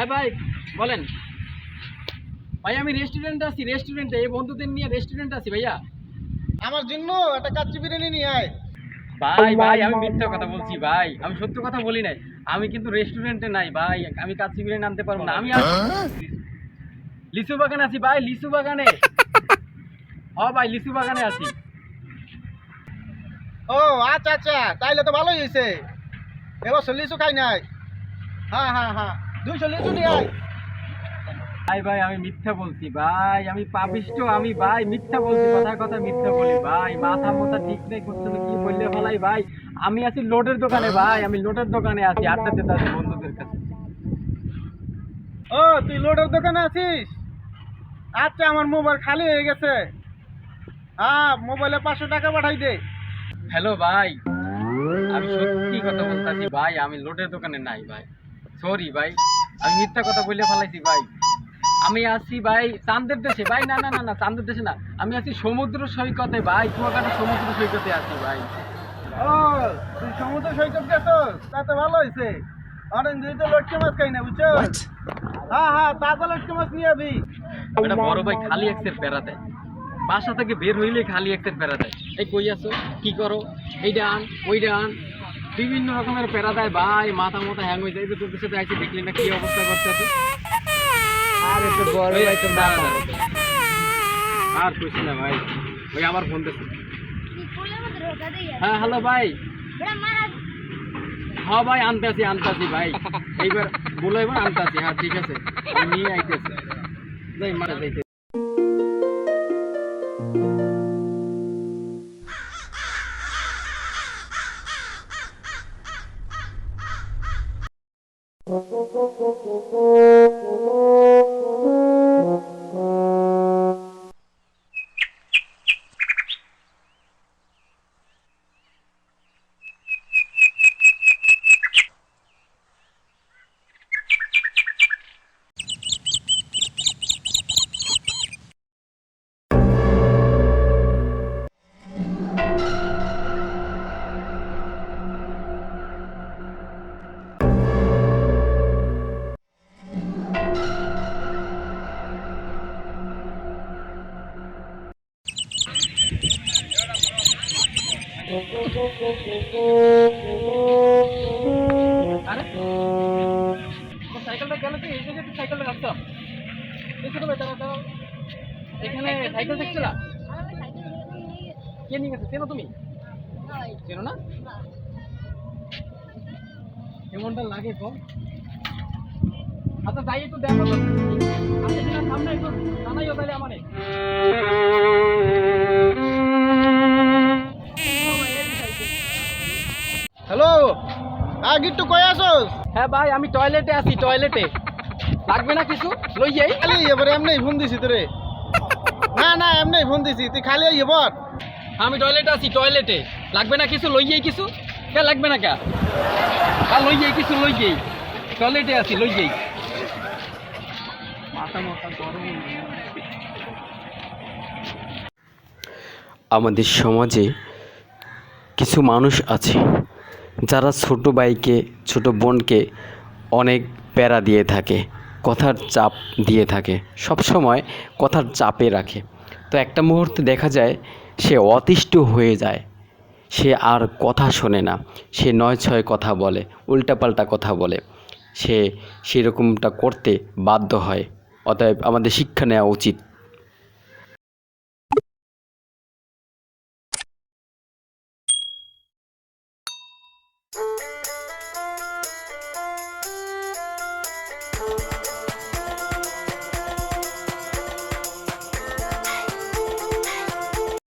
হ্যাঁ ভাই বলেন। ভাই আমি রেস্টুরেন্টে আছি রেস্টুরেন্টে এই বন্ধুদের নিয়ে রেস্টুরেন্টে আছি ভাইয়া। আমার জন্য একটা কাচ্চি বিরিয়ানি নিয়ে আয়। ভাই ভাই আমি মিথ্যা কথা বলছি ভাই। আমি সত্য কথা বলি নাই। আমি কিন্তু রেস্টুরেন্টে নাই ভাই। আমি কাচ্চি বিরিয়ানি আনতে পারব না। আমি লিচু বাগানে আছি ভাই লিচু বাগানে। হ ভাই লিচু বাগানে আছি। ও আচ্ছা আচ্ছা। তাইলে তো ভালোই হয়েছে এবার লিচু খাই নাই। হ্যাঁ হ্যাঁ হ্যাঁ। দুইশো লিচু নিয়ে আয়। ভাই ভাই আমি মিথ্যা বলছি ভাই আমি পাপিষ্ট আমি ভাই মিথ্যা বলছি কথার কথা মিথ্যা বলি ভাই মাথা মাথা ঠিক নেই করতে কি বললে ভালাই ভাই? আমি আছি লোডের দোকানে ভাই আমি লোডের দোকানে আছি আড্ডা দিতে আছি বন্ধুদের কাছে। ও তুই লোডের দোকানে আছিস? আচ্ছা আমার মোবাইল খালি হয়ে গেছে। হ্যাঁ মোবাইলে পাঁচশো টাকা পাঠাই দে। হ্যালো ভাই আমি সত্যি কথা বলতেছি ভাই আমি লোডের দোকানে নাই ভাই। সরি ভাই। আমি মিথ্যা কথা বলে ফেলাইছি ভাই। আমি আছি ভাই চান্দের দেশে ভাই না না না না চান্দের দেশে না। আমি আছি সমুদ্র সৈকতে ভাই কুয়াকাটা সমুদ্র সৈকতে আছি ভাই। ও তুই সমুদ্র সৈকত গেছস তা তো ভালো হয়েছে অনেক দিন তো লটকে মাছ খাই না বুঝছ? হ্যাঁ হ্যাঁ তাজা লটকে মাছ নিয়ে আবি। একটা বড় ভাই খালি বেড়া দেয়। বাসা থেকে বের হইলে খালি এক সেট বেড়া দেয়। এই কই আছো? কি করো? এইটা আন ওইটা আন। বিভিন্ন রকমের প্যারা দেয় ভাই মাথা মাথা হ্যাং হয়ে যায়। এই যে সাথে আইসি দেখলি না কি অবস্থা করতেছে? আর একটু বড় ভাই তো আর কইছি না ভাই। ওই আমার ফোন দিচ্ছে হ্যাঁ হ্যালো ভাই। হ্যাঁ ভাই আনতে আছি আনতে আছি ভাই। এইবার বলো এবার আনতে আছি হ্যাঁ ঠিক আছে। নিয়ে আইতেছি। যাই মারা যাইতে Oh, oh, oh, oh, oh. সাইকেলটা গেল কি? এই তুই সাইকেলটা রাখতাম তো এখানে সাইকেল দেখছিল? কে নিয়ে গেছে? চেনো তুমি? চেনো না? কেমনটা লাগে কম আচ্ছা যাই একটু দেখো তো সামনে একটু জানাইও তাহলে আমারে। হ্যাঁ গিট্টু কই আসোস? হ্যাঁ ভাই আমি টয়লেটে আছি টয়লেটে লাগবে না কিছু? লই যাই। খালি এবার এমনি ফোন দিছি তোরে। না না এমনি ফোন দিছি। তুই খালি এবার। আমি টয়লেটে আছি টয়লেটে লাগবে না কিছু? লই যাই কিছু? কে লাগবে না কে? আর লই যাই কিছু লই যাই। টয়লেটে আছি লই যাই। মাথা মাথা গরম আমাদের সমাজে কিছু মানুষ আছে। যারা ছোট ভাইকে, ছোট বোনকে অনেক প্যারা দিয়ে থাকে, কথার চাপ দিয়ে থাকে সব সময় কথার চাপে রাখে। তো একটা মুহূর্তে দেখা যায়, সে অতিষ্ঠ হয়ে যায়। সে আর কথা শোনে না। সে নয় ছয় কথা বলে, উল্টাপাল্টা কথা বলে। সে সেরকমটা করতে বাধ্য হয়। অতএব আমাদের শিক্ষা নেওয়া উচিত।